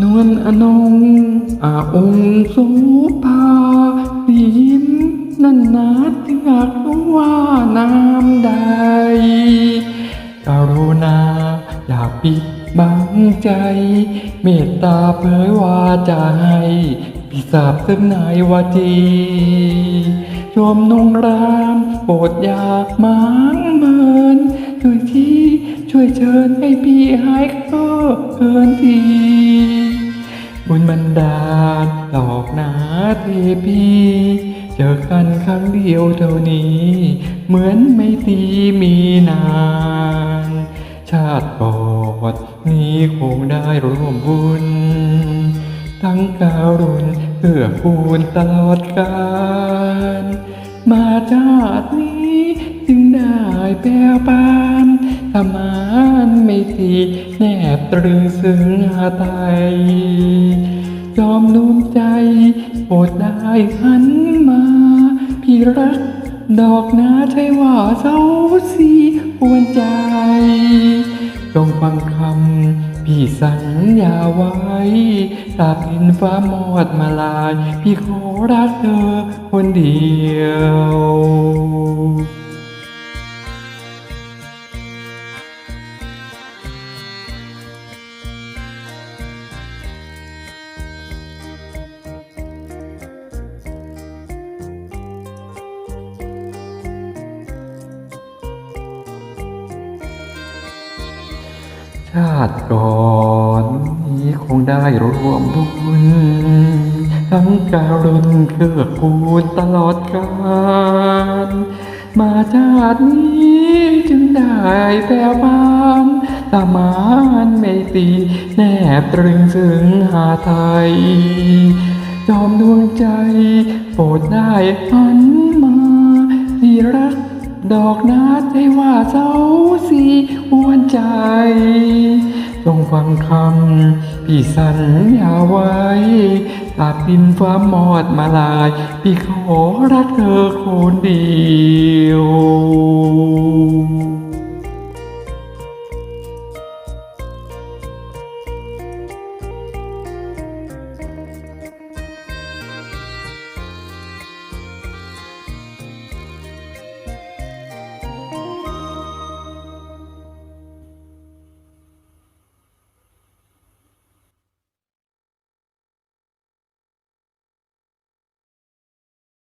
นวลอนงอาองค์โสภาพี่ยิ้มนั่นนาจึงอยากรู้ว่านามใดกรุณาอย่าปิดบังใจ เมตตาเผยว่าจะให้พิสาบซึ่งนายวาจีชมนงรามโปรดอย่าหมางเมินช่วยที่ช่วยเชิญให้พี่หายก็เกินที บุญบันดาลหลอกหนาเทพีเจอกันครั้งเดียวเท่านี้ เหมือนไม่ตีมีนาน ชาติก่อนนี้คงได้ร่วมบุญ ทั้งการุณเพื่อคูณตลอดกาลมาชาตินี้จึงได้แปรปา นสมานไม่ตีแนบตรึงซึ้งหาไทยยอมนุ่มใจโปรดได้หันมา พี่รัก ดอกนาใช่ว่าเศร้าสีหวนใจ จงฟังคำพี่สัญญาไว้ตาบดินฟ้ามอดมาลาย พี่ขอรักเธอคนเดียวาติก่อนนี้คงได้รวมบุญทั้งการุณเกื้อกูลตลอดกาลมาชาตินี้จึงได้แต่บานตามานไม่ตีแนบตรึงซึงหาไทย จอมดวงใจโปรดได้หันมาที่รัก ดอกนาให้ว่าเศร้าสีหวนใจ ต้องฟังคำพี่สัญญาไว้ตาดินฟ้ามอดมาลาย พี่ขอรักเธอคนเดียว